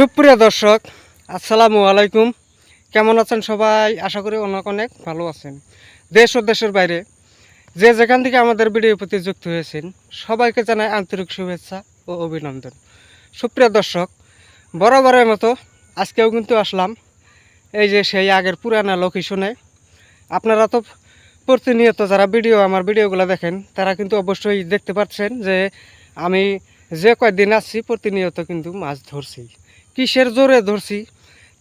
সুপ্রিয় দর্শক, আসসালামু আলাইকুম। কেমন আছেন সবাই? আশা করি অনেক অনেক ভালো আছেন। দেশ ও দেশের বাইরে যে যেখান থেকে আমাদের ভিডিও প্রতি যুক্ত হয়েছেন, সবাইকে জানাই আন্তরিক শুভেচ্ছা ও অভিনন্দন। সুপ্রিয় দর্শক, বরাবরের মতো আজকেও কিন্তু আসলাম এই যে সেই আগের পুরানা লোকেশনে আপনারা তো প্রতিনিয়ত যারা ভিডিও, আমার ভিডিওগুলো দেখেন, তারা কিন্তু অবশ্যই দেখতে পাচ্ছেন যে আমি যে কয়েকদিন আসছি প্রতিনিয়ত কিন্তু মাছ ধরছি। কিসের জোরে ধরছি,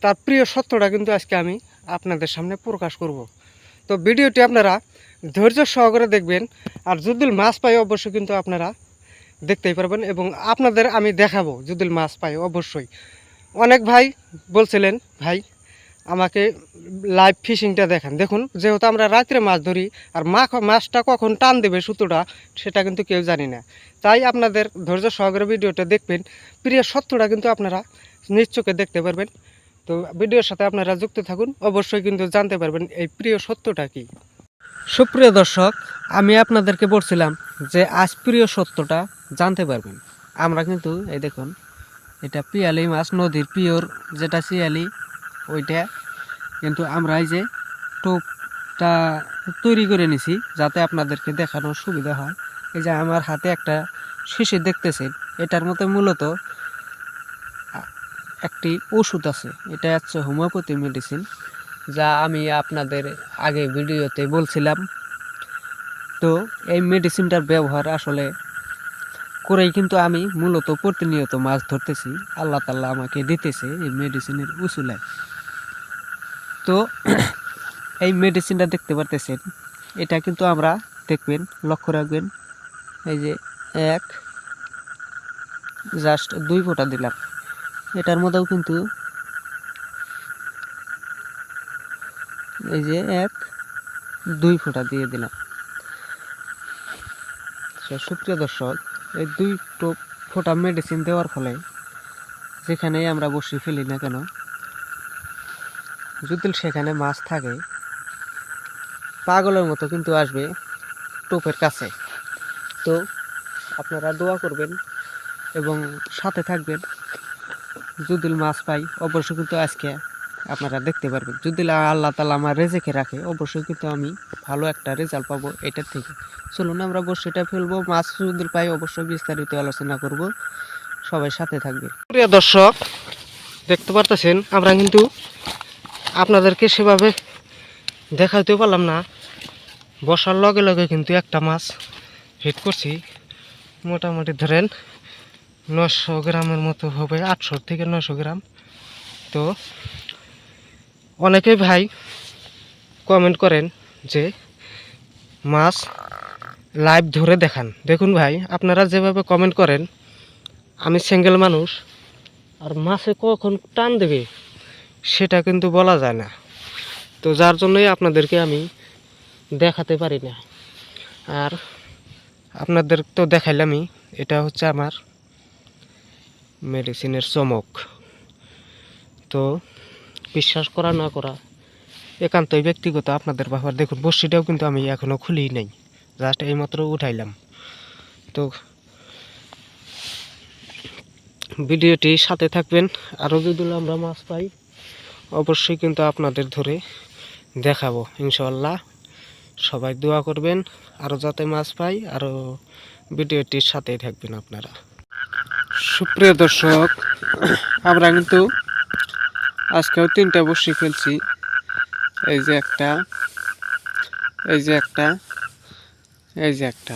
তার প্রিয় সত্যটা কিন্তু আজকে আমি আপনাদের সামনে প্রকাশ করব। তো ভিডিওটি আপনারা ধৈর্য সহকারে দেখবেন, আর যদি মাছ পাই অবশ্যই কিন্তু আপনারা দেখতেই পারবেন, এবং আপনাদের আমি দেখাবো যদি মাছ পাই অবশ্যই। অনেক ভাই বলছিলেন, ভাই আমাকে লাইভ ফিশিংটা দেখান। দেখুন, যেহেতু আমরা রাত্রে মাছ ধরি, আর মা মাছটা কখন টান দেবে সুতোটা, সেটা কিন্তু কেউ জানি না। তাই আপনাদের ধৈর্য সহকারে ভিডিওটা দেখবেন। প্রিয় সত্যটা কিন্তু আপনারা নিজ চোখে দেখতে পারবেন। তো ভিডিওর সাথে আপনারা যুক্ত থাকুন, অবশ্যই কিন্তু জানতে পারবেন এই প্রিয় সত্যটা কি। সুপ্রিয় দর্শক, আমি আপনাদেরকে বলছিলাম যে আজ প্রিয় সত্যটা জানতে পারবেন। আমরা কিন্তু, এই দেখুন, এটা পিয়ালি মাছ, নদীর পিওর, যেটা শিয়ালি ওইটা। কিন্তু আমরা এই যে টোপটা তৈরি করে নিছি, যাতে আপনাদেরকে দেখানোর সুবিধা হয়। এই যে আমার হাতে একটা শিশি দেখতেছেন, এটার মতো মূলত একটি ওষুধ আছে। এটা হচ্ছে হোমিওপ্যাথি মেডিসিন, যা আমি আপনাদের আগে ভিডিওতে বলছিলাম। তো এই মেডিসিনটার ব্যবহার আসলে করেই কিন্তু আমি মূলত প্রতিনিয়ত মাছ ধরতেছি। আল্লাহ তাল্লাহ আমাকে দিতেছে এই মেডিসিনের উসুলায়। তো এই মেডিসিনটা দেখতে পারতেছেন। এটা কিন্তু আমরা দেখবেন, লক্ষ্য রাখবেন। এই যে এক জাস্ট দুই ফোঁটা দিলাম। এটার মধ্যেও কিন্তু এই যে এক, দুই ফোঁটা দিয়ে দিলাম। তো সুপ্রিয় দর্শক, এই দুই ফোঁটা মেডিসিন দেওয়ার ফলে যেখানেই আমরা বসি ফেলি না কেন যদি সেখানে মাছ থাকে। পাগলের মতো কিন্তু আসবে টোপের কাছে। তো আপনারা দোয়া করবেন এবং সাথে থাকবেন। যদি মাছ পাই, অবশ্যই কিন্তু আজকে আপনারা দেখতে পারবেন। যদি আল্লাহ তালা আমার রেজেকে রাখে, অবশ্যই কিন্তু আমি ভালো একটা রেজাল্ট পাবো এটার থেকে। চলুন আমরা বসিটা ফেলব। মাছ যদি পাই, অবশ্যই বিস্তারিত আলোচনা করব। সবাই সাথে থাকবে প্রিয় দর্শক, দেখতে পারতেছেন, আমরা কিন্তু আপনাদেরকে সেভাবে দেখাইতে পারলাম না। বসার লগে লগে কিন্তু একটা মাছ হিট করছি। মোটামুটি ধরেন নশো গ্রামের মতো হবে, আটশো থেকে নশো গ্রাম। তো অনেকেই ভাই কমেন্ট করেন যে মাছ লাইভ ধরে দেখান। দেখুন ভাই, আপনারা যেভাবে কমেন্ট করেন, আমি সিঙ্গেল মানুষ, আর মাছে কখন টান দেবে? সেটা কিন্তু বলা যায় না। তো যার জন্যই আপনাদেরকে আমি দেখাতে পারি না। আর আপনাদের তো দেখাইলামই, এটা হচ্ছে আমার মেডিসিনের চমক। তো বিশ্বাস করা না করা একান্তই ব্যক্তিগত, আপনাদের ব্যাপার দেখুন বসিটাও কিন্তু আমি এখনও খুলি নাই জাস্ট এইমাত্র উঠাইলাম। তো ভিডিওটি সাথে থাকবেন, আরও যদি আমরা মাছ পাই অবশ্যই কিন্তু আপনাদের ধরে দেখাবো ইনশাল্লাহ সবাই দোয়া করবেন আরও যাতে মাছ পাই আরও ভিডিওটির সাথেই থাকবেন আপনারা। সুপ্রিয় দর্শক, আমরা কিন্তু আজকেও তিনটা বসি ফেলছি এই যে একটা, এই যে একটা, এই যে একটা।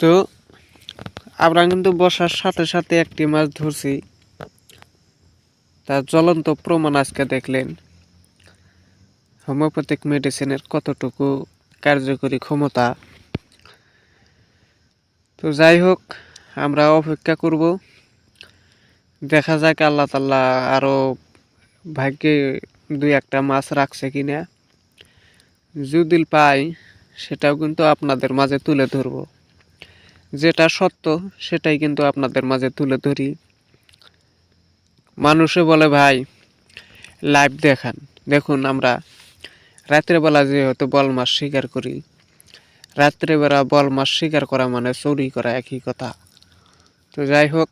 তো, আমরা কিন্তু বসার সাথে সাথে একটি মাছ ধরছি। তার জ্বলন্ত প্রমাণ আজকে দেখলেন। হোমিওপ্যাথিক মেডিসিনের কতটুকু কার্যকরী ক্ষমতা? তো যাই হোক, আমরা অপেক্ষা করব। দেখা যাক আল্লাহ তাল্লাহ আরও ভাগ্যে দুই একটা মাছ রাখছে কিনা। যদি পাই, সেটাও কিন্তু আপনাদের মাঝে তুলে ধরব। যেটা সত্য, সেটাই কিন্তু আপনাদের মাঝে তুলে ধরি। মানুষে বলে, ভাই লাইভ দেখান। দেখুন আমরা রাত্রেবেলা যেহেতু বল মাছ শিকার করি, রাত্রেবেলা বল মাছ শিকার করা মানে চুরি করা একই কথা। তো যাই হোক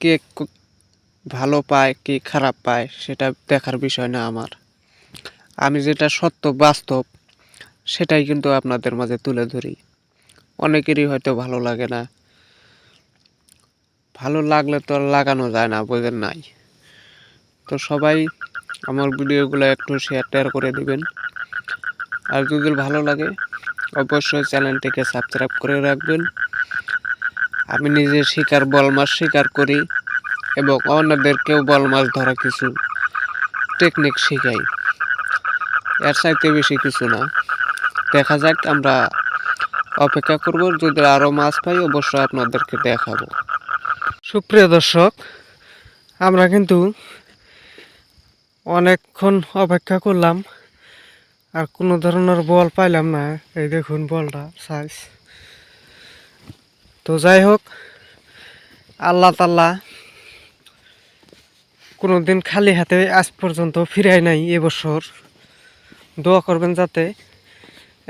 কে, ভালো পায়, কি খারাপ পায় সেটা দেখার বিষয় না আমার। আমি যেটা সত্য, বাস্তব, সেটাই কিন্তু আপনাদের মাঝে তুলে ধরি। অনেকেরই হয়তো ভালো লাগে না। ভালো লাগলে তো আর লাগানো যায় না বোঝেন নাই? তো সবাই আমার ভিডিওগুলো একটু শেয়ার টেয়ার করে দিবেন। আর যদি ভালো লাগে, অবশ্যই চ্যানেলটিকে সাবস্ক্রাইব করে রাখবেন। আমি নিজে শিকার, বল মাছ শিকার করি এবং অন্যদেরকেও বল মাছ ধরা কিছু টেকনিক শেখাই। এর চাইতে বেশি কিছু না। দেখা যাক, আমরা অপেক্ষা করব। যদি আরও মাছ পাই, অবশ্যই আপনাদেরকে দেখাবো। সুপ্রিয় দর্শক, আমরা কিন্তু অনেকক্ষণ অপেক্ষা করলাম, আর কোনো ধরনের বল পাইলাম না। এই দেখুন বলটা সাইজ তো যাই হোক, আল্লাহ তাল্লাহ কোনো দিন খালি হাতে আজ পর্যন্ত ফিরাই নাই এবছর। দোয়া করবেন যাতে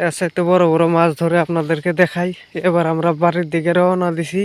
এর সাথে বড় বড় মাছ ধরে আপনাদেরকে দেখাই। এবার আমরা বাড়ির দিকে রওনা দিছি।